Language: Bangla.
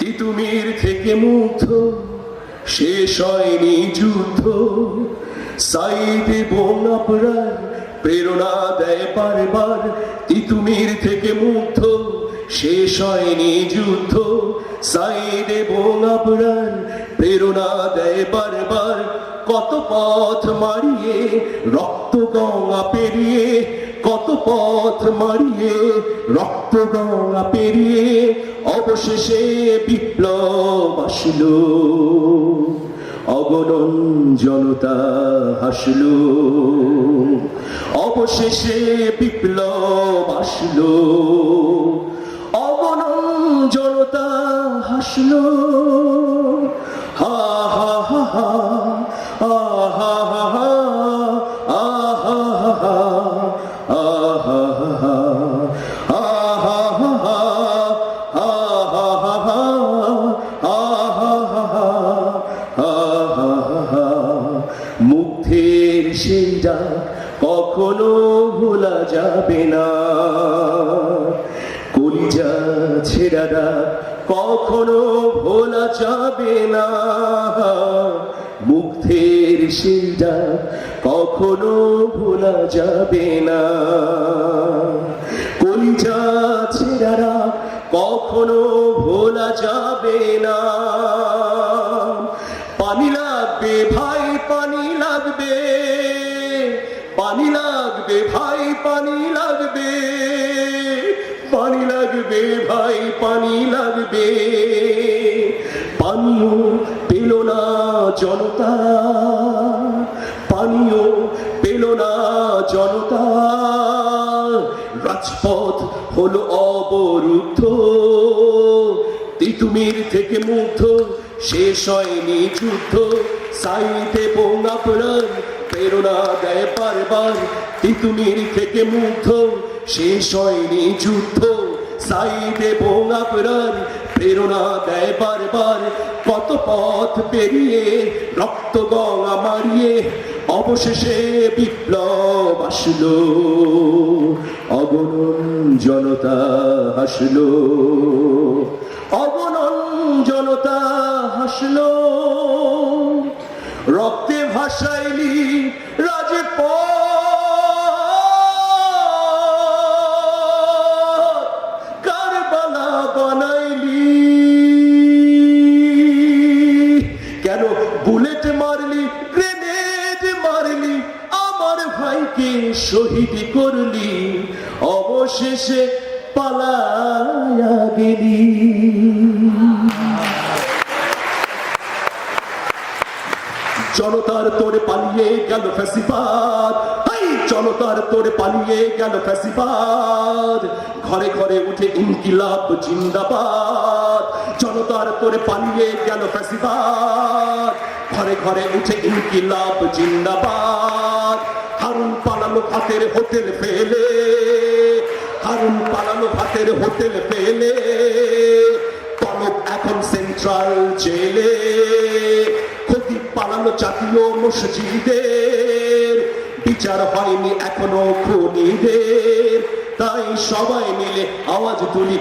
তিতুমির থেকে মুগ্ধ, শেষ হয়নি যুদ্ধ। সাইদ এবং আপনার প্রেরণা দেয় বারবার তিতুমির থেকে মুগ্ধ, শেষ হয়নি যুদ্ধ। সাইদ এবং আপনার প্রেরণা দেয় বারবার, কত পথ মারিয়ে, রক্ত গঙ্গা পেরিয়ে কত পথ মারিয়ে, রক্ত গঙ্গা পেরিয়ে অবশেষে বিপ্লব আসলো। অগণন জনতা হাসলো। অবশেষে বিপ্লব আসলো। অগণন জনতা হাসলো। মুগ্ধের সেই কখনো ভোলা যাবে না। কলিজা ছেড়ারা কখনো ভোলা যাবে না। মুগ্ধের সেইটা কখনো ভোলা যাবে না। কলিজা ছেড়ারা কখনো ভোলা যাবে না। পানি লাগবে ভাই, পানি লাগবে। পানি লাগবে ভাই, পানি লাগবে। পানীয় পেল না জনতা। পানীয় পেল না জনতা। রাজপথ হলো অবরুদ্ধ। তিতুমির থেকে মুগ্ধ, শেষ হয়নি যুদ্ধ। সাইতে বোঙা প্রাণ প্রেরণা দেয় বারবার তিতুমির থেকে মুগ্ধ, শেষ হয়নি যুদ্ধ। সাইদে বোঙা প্রাণ প্রেরণা দেয় বারবার। কত পথ পেরিয়ে রক্ত গঙ্গা মারিয়ে অবশেষে বিপ্লব আসলো। অগণন জনতা হাসলো। অগণন জনতা হাসলো। ভাসাইলি রাজপথ, কারবালা বানাইলি। কেন বুলেট মারলি গ্রেনেড মারলি, আমার ভাইকে শহীদ করলি, অবশেষে পালায়া গেলি। জনতার তোরে পালিয়ে গেল ফ্যাসিবাদ। এই জনতার তোরে পালিয়ে গেল ফ্যাসিবাদ। ঘরে ঘরে উঠে ইনকিলাব, জিন্দাবাদ। জনতার তোরে পালিয়ে গেল ফ্যাসিবাদ। ঘরে ঘরে উঠে ইনকিলাব, জিন্দাবাদ। হারুন পালালো হাতের হোটেল ফেলে। হারুন পালালো হাতের হোটেল ফেলে। তলব এখন সেন্ট্রাল জেলে। ক্ষতি পালানো জাতীয় মসজিদের বিচার হয়নি এখনও খুনিদের। তাই সবাই মিলে আওয়াজ তুলি